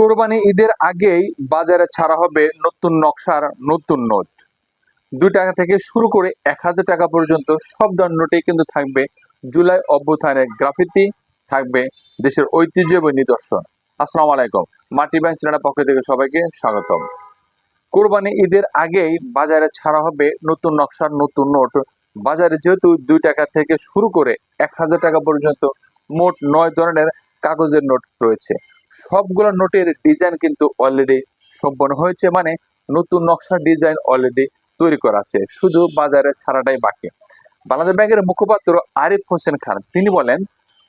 কোরবানি ঈদের আগেই বাজারে ছাড়া হবে নতুন নকশার নতুন নোট। দুই টাকা থেকে শুরু করে এক হাজার টাকা পর্যন্ত সব ধরনের নোটেই কিন্তু থাকবে জুলাই অভ্যুত্থানের গ্রাফিতি, থাকবে দেশের ঐতিহ্য এবং নিদর্শন। আসসালামু আলাইকুম। মাটি ব্যাংক চ্যানেলের পক্ষ থেকে সবাইকে স্বাগতম। কোরবানি ঈদের আগেই বাজারে ছাড়া হবে নতুন নকশার নতুন নোট। বাজারে যেহেতু দুই টাকা থেকে শুরু করে এক হাজার টাকা পর্যন্ত মোট নয় ধরনের কাগজের নোট রয়েছে। সবগুলো নোটের ডিজাইন কিন্তু অলরেডি সম্পন্ন হয়েছে মানে নতুন নকশার ডিজাইন অলরেডি তৈরি করা আছে। শুধু বাজারে ছাড়াটাই বাকি। বাংলাদেশ ব্যাংকের মুখপাত্র আরিফ হোসেন খান, তিনি বলেন,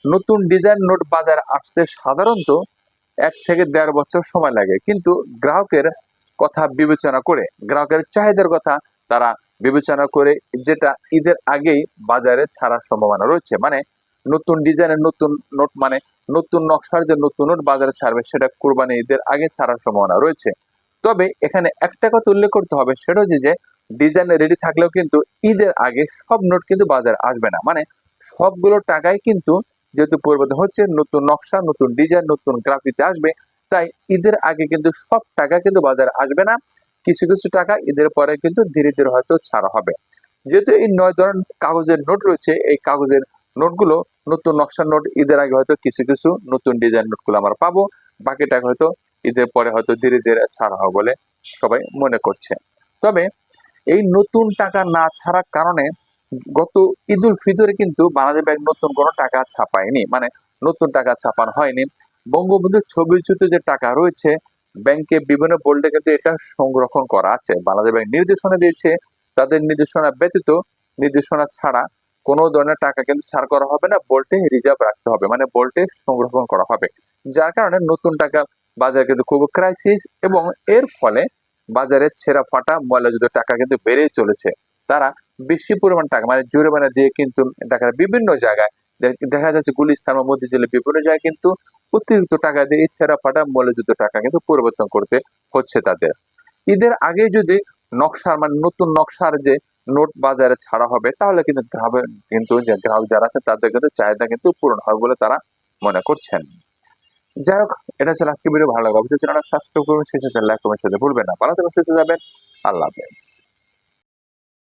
নতুন ডিজাইন নোট বাজারে আসতে সাধারণত এক থেকে দেড় বছর সময় লাগে, কিন্তু গ্রাহকের কথা বিবেচনা করে, গ্রাহকের চাহিদার কথা তারা বিবেচনা করে, যেটা ঈদের আগেই বাজারে ছাড়ার সম্ভাবনা রয়েছে। মানে নতুন ডিজাইনের নতুন নোট মানে নতুন নকশার যে নতুন নোট বাজারে ছাড়বে, সেটা কোরবানি ঈদের আগে ছাড়ার সম্ভাবনা রয়েছে। তবে এখানে একটা কথা উল্লেখ করতে হবে, সেটা হচ্ছে যে ডিজাইন রেডি থাকলেও কিন্তু ঈদের আগে সব নোট কিন্তু বাজারে আসবে না। মানে সবগুলো টাকাই কিন্তু যেহেতু পরিবর্তন হচ্ছে, নতুন নকশা, নতুন ডিজাইন, নতুন গ্রাফিতে আসবে, তাই ঈদের আগে কিন্তু সব টাকা কিন্তু বাজারে আসবে না। কিছু কিছু টাকা ঈদের পরে কিন্তু ধীরে ধীরে হয়তো ছাড়া হবে। যেহেতু এই নয় ধরনের কাগজের নোট রয়েছে, এই কাগজের নোটগুলো নতুন নকশার নোট, ঈদের আগে হয়তো কিছু কিছু নতুন ডিজাইন নোটগুলো আমরা পাবো। বাকি টাকা হয়তো ঈদের পরে হয়তো ধীরে ধীরে ছাড়া হবে বলে সবাই মনে করছে। তবে এই নতুন টাকা না ছাড়ার কারণে গত ঈদুল ফিতরে কিন্তু বাংলাদেশ ব্যাংক নতুন কোনো টাকা ছাপায়নি। মানে নতুন টাকা ছাপানো হয়নি। বঙ্গবন্ধুর ছবিচ্যুত যে টাকা রয়েছে, ব্যাংকে বিভিন্ন বোল্ডে কিন্তু এটা সংরক্ষণ করা আছে। বাংলাদেশ ব্যাংক নির্দেশনা দিয়েছে। তাদের নির্দেশনা ব্যতীত নির্দেশনা ছাড়া কোনো ধরনের টাকা কিন্তু ছাড় করা হবে না বোল্টে রিজার্ভ রাখতে হবে মানে বোল্টে সংরক্ষণ করা হবে। যার কারণে নতুন টাকা বাজারে কিন্তু খুব ক্রাইসিস এবং এর ফলে বাজারে ছেঁড়া ফাটা ময়লাযুক্ত টাকা কিন্তু বেড়েই চলেছে। তারা বেশি পরিমাণ টাকা মানে জরিমানা দিয়ে কিন্তু টাকা বিভিন্ন জায়গায় দেখা যাচ্ছে গুলিস্তান বা মধ্যজেলে বিভিন্ন জায়গায় কিন্তু অতিরিক্ত টাকা দিয়ে ছেঁড়া ফাটা মূল্যযুক্ত টাকা কিন্তু পরিবর্তন করতে হচ্ছে তাদের। ঈদের আগে যদি নকশার মানে নতুন নকশার যে নোট বাজারে ছাড়া হবে, তাহলে কিন্তু গ্রাহক কিন্তু যে গ্রাহক যারা আছে তাদের কিন্তু চাহিদা কিন্তু পূরণ হবে বলে তারা মনে করছেন। যাই হোক, এটা ছিল আজকে ভিডিও, ভালো লাগে অবশ্যই চ্যানেলটা সাবস্ক্রাইব করবেন সেই সাথে লাইক কমেন্ট সাথে ভুলবেন না। থেকে সুস্থ যাবেন আল্লাহ হাফেজ।